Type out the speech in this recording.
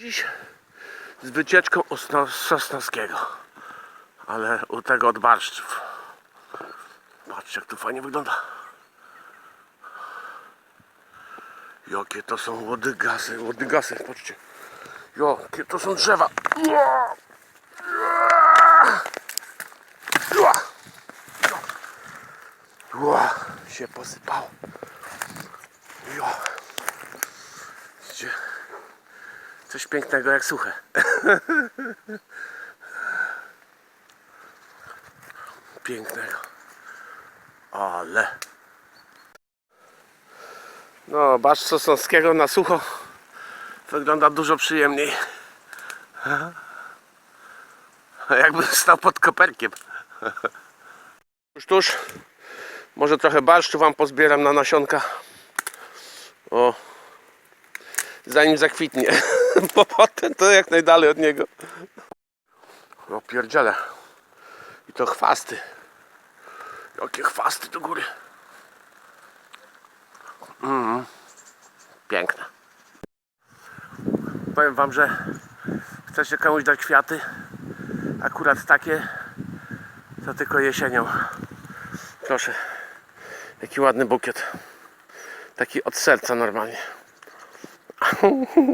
Dziś z wycieczką Osno- Sosnowskiego. Ale u tego od barszczów. Patrzcie jak tu fajnie wygląda. Jakie to są łodygasy, łodygasy, patrzcie. Jakie to są drzewa. Ua! się posypało. Coś pięknego jak suche. Pięknego. Ale. No, Barsz Sosnowskiego na sucho wygląda dużo przyjemniej. Jakby stał pod koperkiem. Tuż, tuż. Może trochę barszczu wam pozbieram na nasionka. O. Zanim zakwitnie. Bo potem to jak najdalej od niego. O pierdziele. I to chwasty. Jakie chwasty do góry. Mm. Piękne. Powiem wam, że chcecie komuś dać kwiaty. Akurat takie to tylko jesienią. Proszę. Jaki ładny bukiet. Taki od serca normalnie.